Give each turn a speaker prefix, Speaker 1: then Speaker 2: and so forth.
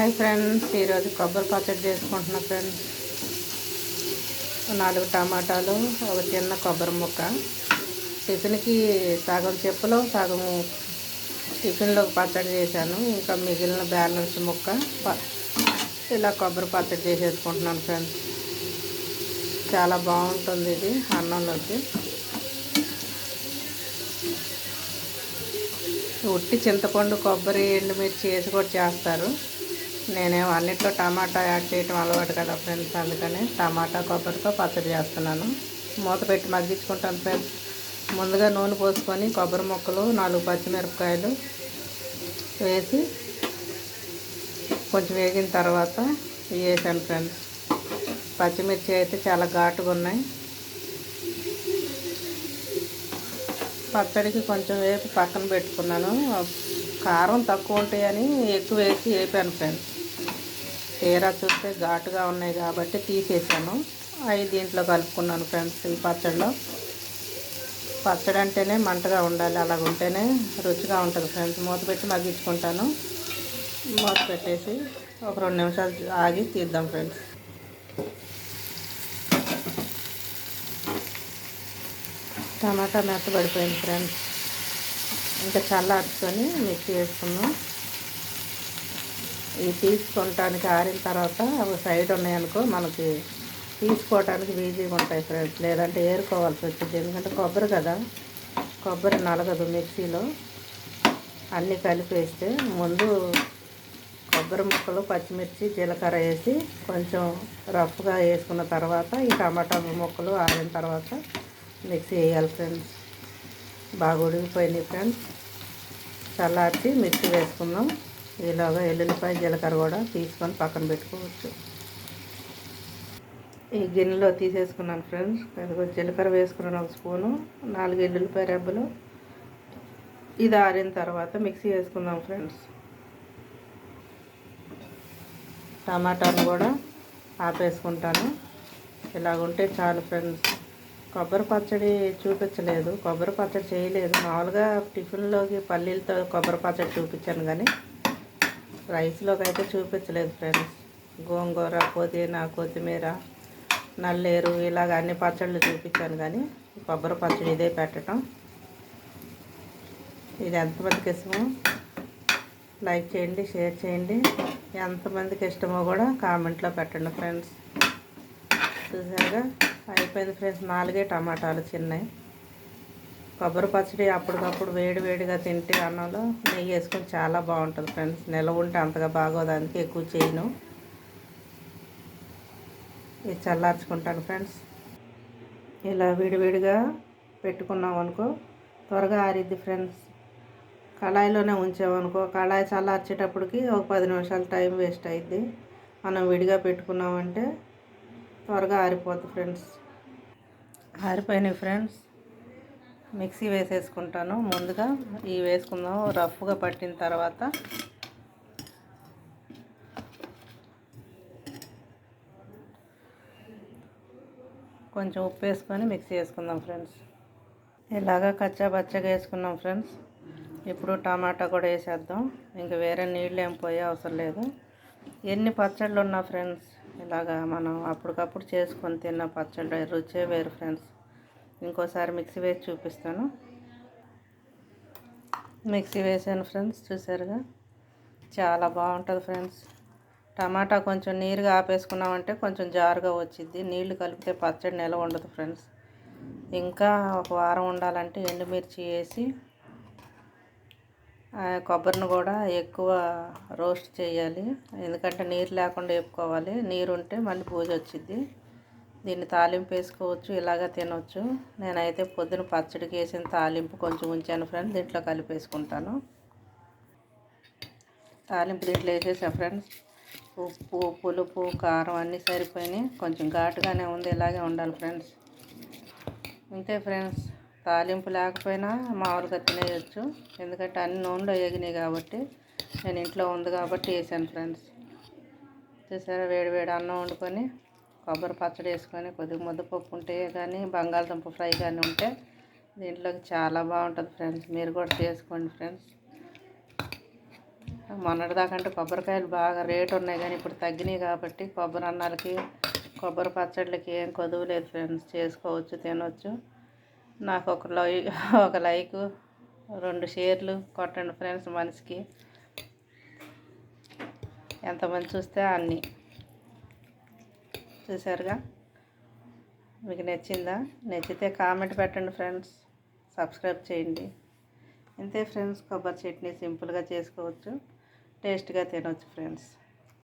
Speaker 1: Hi friends ఈరోజు కొబ్బరి పచ్చడి చేసుకుంటున్నా ఫ్రెండ్స్. నాలుగు టమాటాలు ఒక చిన్న కొబ్బరి ముక్క. టిఫిన్కి సగం చెప్పులో సగం టిఫిన్లో పచ్చడి చేశాను. ఇంకా మిగిలిన బ్యాలెన్స్ ముక్క. ప- ఇలా కొబ్బరి పచ్చడి చేసేసుకుంటున్నాను ఫ్రెండ్స్. చాలా బాగుంటుంది ఇది అన్నంలోకి. ఉట్టి చింతపండు కొబ్బరి ఎండుమిర్చి వేసి కూడా చేస్తారు. నేనేమో అన్నిట్లో టమాటా యాడ్ చేయటం అలవాటు కదా ఫ్రెండ్స్ అందుకని టమాటా కొబ్బరితో పచ్చడి చేస్తున్నాను. మూత పెట్టి మగ్గించుకుంటాను ఫ్రెండ్స్. ముందుగా నూనె పోసుకొని కొబ్బరి ముక్కలు నాలుగు పచ్చిమిరపకాయలు వేసి కొంచెం వేగిన తర్వాత వేసాను ఫ్రెండ్స్. పచ్చిమిర్చి అయితే చాలా ఘాటుగా ఉన్నాయి. పచ్చడికి కొంచెం వేపు పక్కన పెట్టుకున్నాను. కారం తక్కువ ఉంటాయని ఎక్కువ వేసి వేపాను ఫ్రెండ్స్. తీరా చూస్తే ఘాటుగా ఉన్నాయి కాబట్టి తీసేసాను. అవి దీంట్లో కలుపుకున్నాను ఫ్రెండ్స్ ఈ పచ్చడిలో పచ్చడి అంటేనే మంటగా ఉండాలి అలాగ ఉంటేనే రుచిగా ఉంటుంది ఫ్రెండ్స్. మూత పెట్టి మగ్గించుకుంటాను. మూత పెట్టేసి ఒక రెండు నిమిషాలు ఆగి తీద్దాం ఫ్రెండ్స్. టమాటా మెత్తబడిపోయింది ఫ్రెండ్స్. ఇంకా చల్లార్చుకొని మిక్సీ వేసుకున్నాం. ఇవి తీసుకోవటానికి ఆరిన తర్వాత ఒక సైడ్ ఉన్నాయనుకో మనకి తీసుకోవటానికి ఈజీగా ఉంటాయి ఫ్రెండ్స్ లేదంటే ఏరుకోవాల్సి వచ్చింది. ఎందుకంటే కొబ్బరి కదా. కొబ్బరి నలగదు మిక్సీలో. అన్నీ కలిపేస్తే ముందు కొబ్బరి ముక్కలు పచ్చిమిర్చి జీలకర్ర వేసి కొంచెం రఫ్గా వేసుకున్న తర్వాత ఈ టమాటా ముక్కలు ఆరిన తర్వాత మిక్సీ వేయాలి ఫ్రెండ్స్ బాగా ఉడికిపోయినాయి ఫ్రెండ్స్ చల్లార్చి మిక్సీ వేసుకుందాం. ఈలోగా ఎల్లుల్లిపాయ జీలకర్ర కూడా తీసుకొని పక్కన పెట్టుకోవచ్చు. ఈ గిన్నెలో తీసేసుకున్నాను ఫ్రెండ్స్. అదిగో జీలకర్ర వేసుకున్నాను ఒక స్పూను నాలుగు ఎల్లుల్లిపాయ రెబ్బలు. ఇది ఆరిన తర్వాత మిక్సీ వేసుకుందాం ఫ్రెండ్స్. టమాటాలు కూడా ఆపేసుకుంటాను. ఇలాగుంటే చాలు ఫ్రెండ్స్. కొబ్బరి పచ్చడి చూపించలేదు. కొబ్బరి పచ్చడి చేయలేదు. మామూలుగా టిఫిన్లోకి పల్లీలతో కొబ్బరి పచ్చడి చూపించాను కానీ రైస్లోకి అయితే చూపించలేదు ఫ్రెండ్స్ గోంగూర పుదీనా కొత్తిమీర నల్లేరు ఇలాగ అన్ని పచ్చళ్ళు చూపించాను కానీ కొబ్బరి పచ్చడి ఇదే పెట్టడం ఇది ఎంతమందికి ఇష్టమో లైక్ చేయండి షేర్ చేయండి. ఎంతమందికి ఇష్టమో కూడా కామెంట్లో పెట్టండి ఫ్రెండ్స్ చూసారుగా? అయిపోయింది ఫ్రెండ్స్ నాలుగే టమాటాలు చిన్నవి కొబ్బరి పచ్చడి అప్పటికప్పుడు వేడి వేడిగా తింటే అన్నంలో నెయ్యి వేసుకొని చాలా బాగుంటుంది ఫ్రెండ్స్. నిలవ ఉంటే అంతగా బాగోదు అందుకే ఎక్కువ చేయను. ఇది చల్లార్చుకుంటాను ఫ్రెండ్స్. ఇలా విడివిడిగా పెట్టుకున్నాం అనుకో త్వరగా ఆరిద్ది ఫ్రెండ్స్. కళాయిలోనే ఉంచామనుకో కళాయి చల్లార్చేటప్పటికి ఒక పది నిమిషాలు టైం వేస్ట్ అయింది మనం విడిగా పెట్టుకున్నామంటే త్వరగా ఆరిపోద్ది ఫ్రెండ్స్. ఆరిపోయినాయి ఫ్రెండ్స్. మిక్సీ వేసేసుకుంటాను. ముందుగా ఇవి వేసుకుందాం. రఫ్గా పట్టిన తర్వాత కొంచెం ఉప్పు వేసుకొని మిక్సీ వేసుకుందాం ఫ్రెండ్స్. ఇలాగా కచ్చా పచ్చగా వేసుకున్నాం ఫ్రెండ్స్. ఇప్పుడు టమాటా కూడా వేసేద్దాం. ఇంకా వేరే నీళ్ళు ఏం పోయే అవసరం లేదు. ఎన్ని పచ్చళ్ళు ఉన్నా ఫ్రెండ్స్ ఇలాగా మనం అప్పటికప్పుడు చేసుకొని తిన్న పచ్చళ్ళు రుచే వేరు ఫ్రెండ్స్. ఇంకోసారి మిక్సీ వేసి చూపిస్తాను. మిక్సీ వేసాను ఫ్రెండ్స్ చూసారుగా? చాలా బాగుంటుంది ఫ్రెండ్స్. టమాటా కొంచెం నీరుగా ఆపేసుకున్నామంటే కొంచెం జారుగా వచ్చింది నీళ్ళు కలిపితే పచ్చడి నిలవ ఉండదు ఫ్రెండ్స్. ఇంకా ఒక వారం ఉండాలంటే ఎండుమిర్చి వేసి ఆ కొబ్బరిని కూడా ఎక్కువ రోస్ట్ చేయాలి. ఎందుకంటే నీరు లేకుండా వేపుకోవాలి. నీరు ఉంటే మళ్ళీ పూజ వచ్చింది దీన్ని తాలింపు వేసుకోవచ్చు ఇలాగ తినవచ్చు నేనైతే పొద్దున పచ్చడికి వేసిన తాలింపు కొంచెం ఉంచాను ఫ్రెండ్స్ దీంట్లో కలిపేసుకుంటాను. తాలింపు దీంట్లో వేసేసా ఫ్రెండ్స్. ఉప్పు పులుపు కారం అన్నీ సరిపోయినాయి. కొంచెం ఘాటుగానే ఉంది ఇలాగే ఉండాలి ఫ్రెండ్స్. ఇంతే ఫ్రెండ్స్ తాలింపు లేకపోయినా మామూలుగా తినేయచ్చు. ఎందుకంటే అన్ని నూనెలో ఎగినాయి కాబట్టి నేను ఇంట్లో ఉంది కాబట్టి వేసాను ఫ్రెండ్స్. చూసారా వేడి వేడి అన్నం వండుకొని కొబ్బరి పచ్చడి వేసుకొని కొద్దిగా ముద్దపప్పు ఉంటే కానీ బంగాళదుంప ఫ్రై కానీ ఉంటే దీంట్లోకి చాలా బాగుంటుంది ఫ్రెండ్స్. మీరు కూడా చేసుకోండి ఫ్రెండ్స్. మొన్నటిదాకంటే కొబ్బరికాయలు బాగా రేటు ఉన్నాయి కానీ ఇప్పుడు తగ్గినాయి కాబట్టి కొబ్బరి అన్నాలకి కొబ్బరి పచ్చళ్ళకి ఏం కొదువు లేదు ఫ్రెండ్స్. చేసుకోవచ్చు తినవచ్చు నాకు ఒక లై ఒక లైక్ రెండు షేర్లు కొట్టండి ఫ్రెండ్స్ మనిషికి. ఎంతమంది చూస్తే అన్నీ. చూసారుగా మీకు నచ్చిందా? నచ్చితే కామెంట్ పెట్టండి ఫ్రెండ్స్. సబ్స్క్రైబ్ చేయండి. ఇంతే ఫ్రెండ్స్ కొబ్బరి చట్నీ సింపుల్గా చేసుకోవచ్చు. టేస్ట్గా తినవచ్చు ఫ్రెండ్స్.